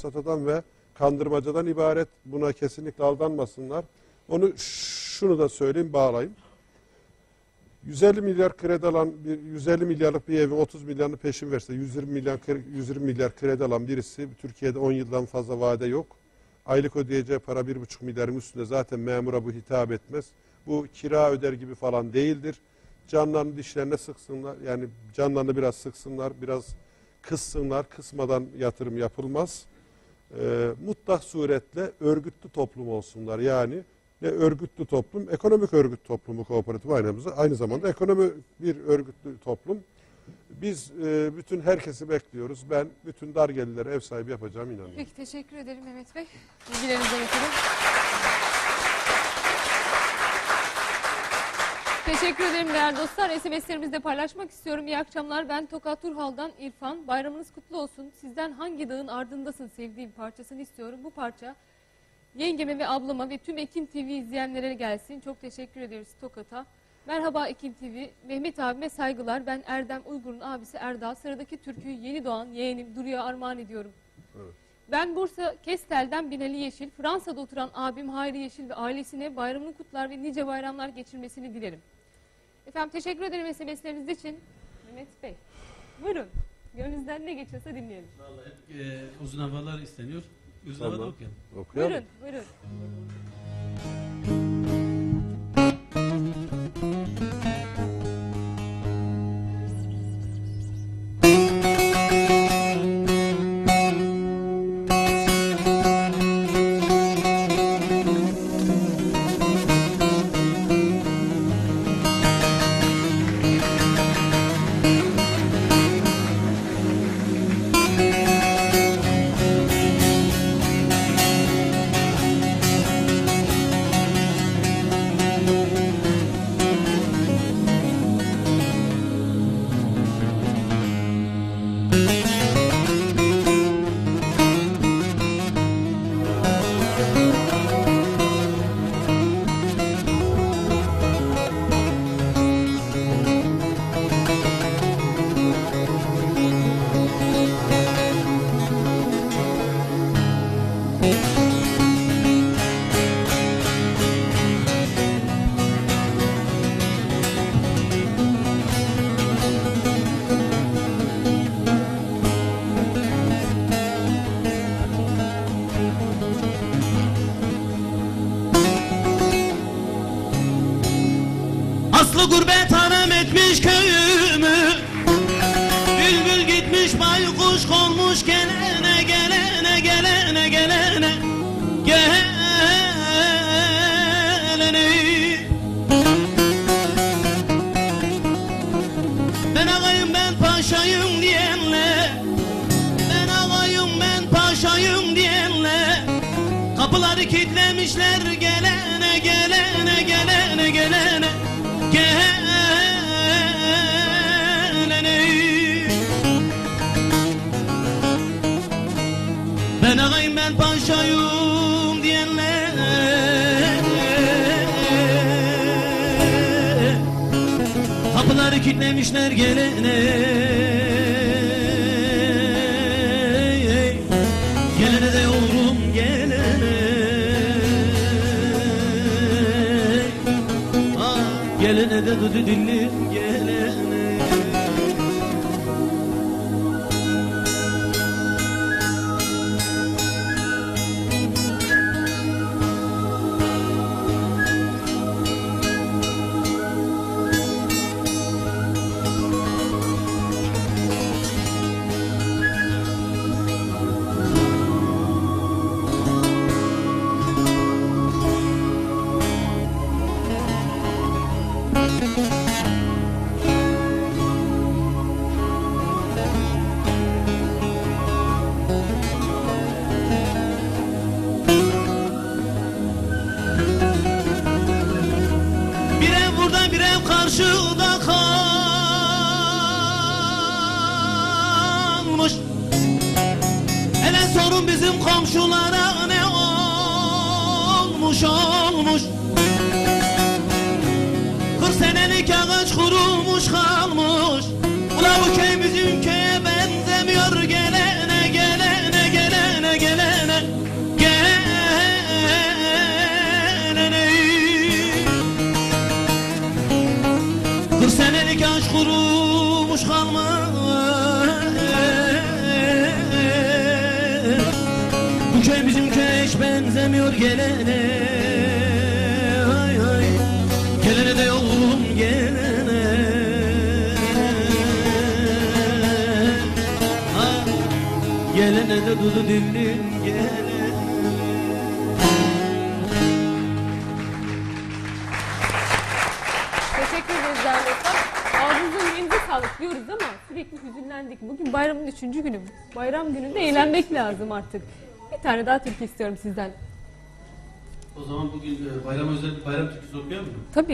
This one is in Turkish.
safsatadan ve kandırmacadan ibaret. Buna kesinlikle aldanmasınlar. Onu şunu da söyleyeyim, bağlayayım. 150 milyar kredi alan, bir 150 milyarlık bir evi 30 milyarını peşin verse 120 milyar kre- 120 milyar kredi alan birisi Türkiye'de 10 yıldan fazla vade yok. Aylık ödeyeceği para 1,5 milyarın üstünde zaten memura bu hitap etmez. Bu kira öder gibi falan değildir. Canlarını dişlerine sıksınlar. Yani canlarını biraz sıksınlar, biraz kıssınlar. Kısmadan yatırım yapılmaz. Ee, mutlak suretle örgütlü toplum olsunlar. Yani ne örgütlü toplum, ekonomik örgüt toplumu kooperatif aynı, aynı zamanda ekonomi bir örgütlü toplum. Biz e, bütün herkesi bekliyoruz. Ben bütün dar gelirlere ev sahibi yapacağım inanıyorum. Peki teşekkür ederim Mehmet Bey. Bilgilerinizden ötürü. Teşekkür ederim değerli dostlar. SMS'lerimizde paylaşmak istiyorum. İyi akşamlar. Ben Tokat Turhal'dan İrfan. Bayramınız kutlu olsun. Sizden hangi dağın ardındasın sevdiğim parçasını istiyorum. Bu parça yengeme ve ablama ve tüm Ekin TV izleyenlere gelsin. Çok teşekkür ederiz Tokat'a. Merhaba Ekin TV. Mehmet abime saygılar. Ben Erdem Uygur'un abisi Erdal. Sıradaki türküyü yeni doğan yeğenim Duru'ya armağan ediyorum. Evet. Ben Bursa Kestel'den Binali Yeşil, Fransa'da oturan abim Hayri Yeşil ve ailesine bayramını kutlar ve nice bayramlar geçirmesini dilerim. Efendim teşekkür ederim SMS'leriniz için. Mehmet Bey, buyurun. Gönlünüzden ne geçiyorsa dinleyelim. Vallahi hep e, uzun havalar isteniyor. Uzun Tamam. havada okuyalım. Okuyalım. Buyurun, buyurun. Gurbet hanım etmiş köyümü. Bülbül gitmiş baykuş konmuş gelene gelene gelene gelene Gelene. Ben ağayım ben paşayım diyenle Ben ağayım ben paşayım diyenle Kapıları kilitlemişler gelene gelene gelene gelene gelene Ben ağayım ben paşayım diyenler. Kapıları kilitlemişler gelene Gelene de dudu dillim gelene karşıda kalmış. Hele sorun bizim komşulara ne olmuş olmuş. Kırk senelik ağaç kurumuş kalmış. Ula bu köy bizim köye senelik aşk kurumuş kalmış Bu köy bizim köy hiç benzemiyor gelene. Hay hay. Gelene de oğlum gelene. Gelene de dudu dillim gelene. Diyoruz ama sürekli hüzünlendik. Bugün bayramın üçüncü günü. Bayram gününde eğlenmek lazım artık. Bir tane daha türkü istiyorum sizden. O zaman bugün e, bayram özel bayram türküsü okuyalım mı? Tabii.